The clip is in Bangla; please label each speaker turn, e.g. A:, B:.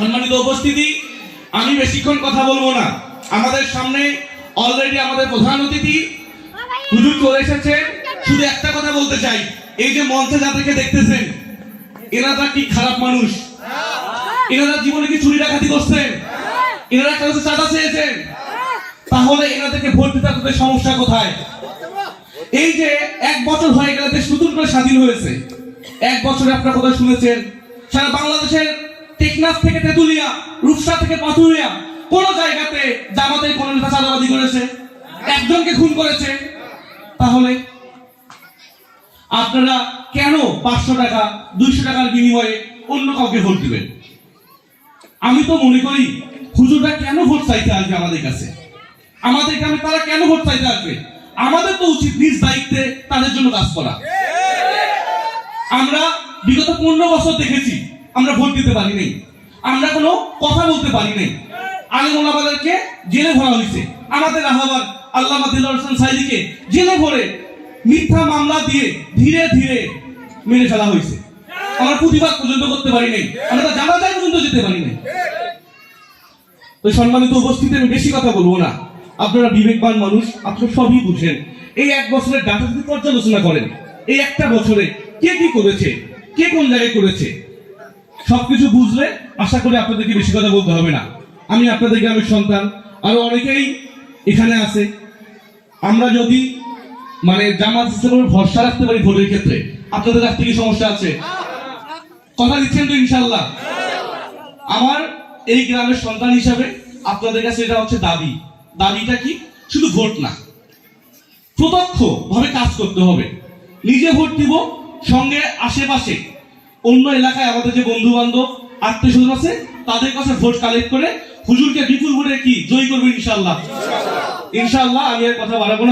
A: সম্মানিত উপস্থিতি, আমি বেশিক্ষণ কথা বলব না। আমাদের সামনে অলরেডি আমাদের প্রধান অতিথি হুজুর চলে এসেছেন শুধু একটা কথা বলতে চাই, এই যে মঞ্চে যাদেরকে দেখতেছেন এনারা কি খারাপ মানুষ? এনারা জীবনে কি চুরি ডাকাতি করছেন এনারা কাছে চাঁদা চেয়েছেন? তাহলে এনাদেরকে ভোট দিতে আপনাদের সমস্যা কোথায়? এই যে এক বছর হয়ে গেলে দেশ নতুন করে স্বাধীন হয়েছে। এক বছরে আপনারা কোথায় শুনেছেন? সারা বাংলাদেশের টেকনাফ থেকে তেতুলিয়া, রূপসা থেকে পাথুরিয়া, কোন জায়গাতে জামাতের কোন চাঁদাবাদি করেছে? একজনকে খুন করেছে? তাহলে আপনারা কেন পাঁচশো টাকা, দুইশো টাকার বিনিময়ে অন্য কাউকে ভোট দিবেন? আমি তো মনে করি, হুজুররা কেন ভোট চাইতে আসবে আমাদের কাছে? আমাদের গ্রামে তারা কেন ভোট চাইতে আসবে? আমাদের তো উচিত নিজ দায়িত্বে তাদের জন্য কাজ করা। আমরা বিগত পনেরো বছর দেখেছি আমরা ভোট দিতে পারি নাই। আমরা কোনো কথা বলতে পারি নাই। আলিম ওলামাদেরকে জেলে ভরা হয়েছে। আমাদের আহ্বান দিলর হোসেন সাইদিকে জেলে ভরে মিথ্যা মামলা দিয়ে ধীরে ধীরে মেরে ফেলা হয়েছে। আমরা প্রতিবাদ পর্যন্ত করতে পারি নাই। আমরা জানাজায় পর্যন্ত যেতে পারি নাই। তো সম্মানিত উপস্থিতি আমি বেশি কথা বলব না। আপনারা বিবেকবান মানুষ আপনারা সবই বুঝেন। এই এক বছরের ডাটা যদি পর্যালোচনা করেন, এই একটা বছরে কে কি করেছে, কে কোন জায়গায় করেছে সবকিছু বুঝলে আশা করি আপনাদেরকে বেশি কথা বলতে হবে না। আমি আপনাদের গ্রামের সন্তান। আরও অনেকেই এখানে আছে। আমরা যদি মানে জামাত ইসলামের ভরসা রাখতে পারি ভোটের ক্ষেত্রে, আপনাদের কাছ থেকে সমস্যা আছে? কথা দিচ্ছেন তো ইনশাল্লাহ আমার এই গ্রামের সন্তান হিসাবে আপনাদের কাছে এটা হচ্ছে দাবি। দাবিটা কি? শুধু ভোট না। প্রত্যক্ষ ভাবে কাজ করতে হবে। নিজে ভোট দিব, সঙ্গে আশেপাশে অন্য এলাকায় আমাদের যে বন্ধু বান্ধব আত্মীয় স্বজন আছে, তাদের কাছে ভোট কালেক্ট করে হুজুরকে বিপুল ভোটে কি? জয়ী করবে ইনশাল্লাহ ইনশাল্লাহ আমি আর কথা বাড়াবো না।